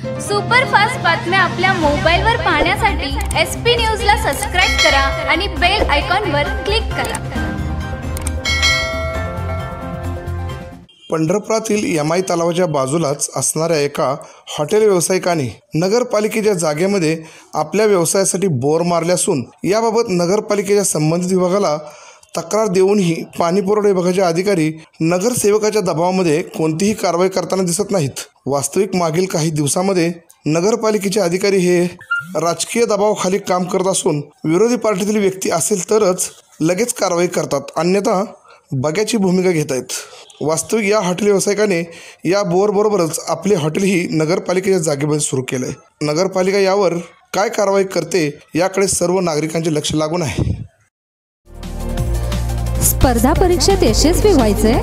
Superfast बातम्या आपल्या मोबाईलवर पाहण्यासाठी एस पी न्यूजला सबस्क्राईब करा आणि बेल आयकॉनवर क्लिक करा. पंढरपुरातील यमाई तलावाच्या बाजूलाच असणाऱ्या एका हॉटेल व्यावसायिकाने नगरपालिकेच्या जागेमध्ये आपल्या व्यवसायासाठी बोर मारले असून याबाबत नगरपालिकेच्या संबंधित विभागाला तक्रार देऊनही पाणीपुरवठा विभागाचे अधिकारी नगरसेवकाच्या दबावामध्ये कोणतीही कारवाई करताना दिसत नाहीत. वास्तविक मागील काही दिवसामध्ये नगरपालिकेचे अधिकारी हे राजकीय दबावाखाली काम करत असून विरोधी पार्टीतील व्यक्ती असेल तरच लगेच कारवाई करतात अन्यथा बग्याची भूमिका घेत आहेत. वास्तविक या हॉटेल व्यावसायिकाने या बोरबरोबरच आपले हॉटेलही नगरपालिकेच्या जागेमध्ये सुरू केलं आहे नगरपालिका यावर काय कारवाई करते याकडे सर्व नागरिकांचे लक्ष लागून आहे. स्पर्धा परीक्षेत यशस्वी व्हायचे?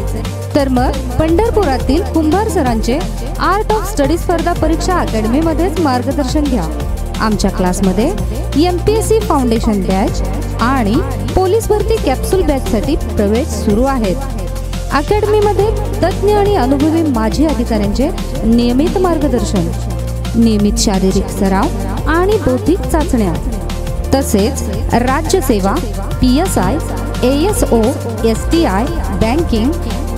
तर मग पंढरपुरातील कुंभार सरांचे आर्ट ऑफ स्टडी स्पर्धा परीक्षा अकॅडमीमध्येच मार्गदर्शन घ्या. आमच्या क्लासमध्ये M P S C foundation batch आणि पोलीस भरती कॅप्सूल बॅचसाठी प्रवेश सुरू आहेत. अकॅडमीमध्ये तज्ज्ञ आणि अनुभवी माजी अधिकाऱ्यांचे नियमित मार्गदर्शन नियमित शारीरिक सराव आणि बौद्धिक चाचण्या. तसेच राज्यसेवा P S I A S O S T I banking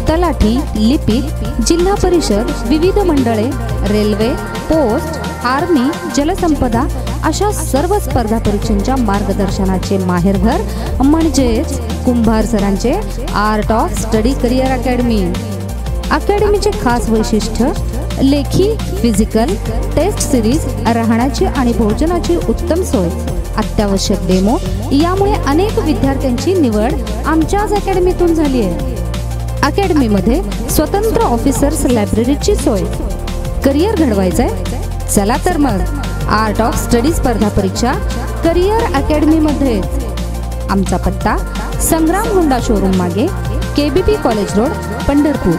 तलाठी लिपिक जिल्हा परिषद विविध मंडळे रेल्वे पोस्ट आर्मी जलसंपदा अशा सर्व स्पर्धा परीक्षांच्या मार्गदर्शनाचे माहेरघर म्हणजेच Kumbhar सरांचे art of study career academy अकॅडमीचे खास वैशिष्ट्य लेखी फिजिकल टेस्ट सिरीज राहण्याची आणि भोजनाची उत्तम सोय. अत्यावश्यक डेमो यामुळे अनेक विद्यार्थ्यांची निवड आमच्याच अकॅडमीतून झाली आहे. अकॅडमीमध्ये स्वतंत्र ऑफिसर्स लायब्ररीची सोय. करिअर घडवायचंय? चला तर मग. आर्ट ऑफ स्टडी स्पर्धा परीक्षा करिअर अकॅडमीमध्ये आमचा पत्ता संग्राम हुंडा शोरूम मागे केबीपी कॉलेज रोड पंढरपूर.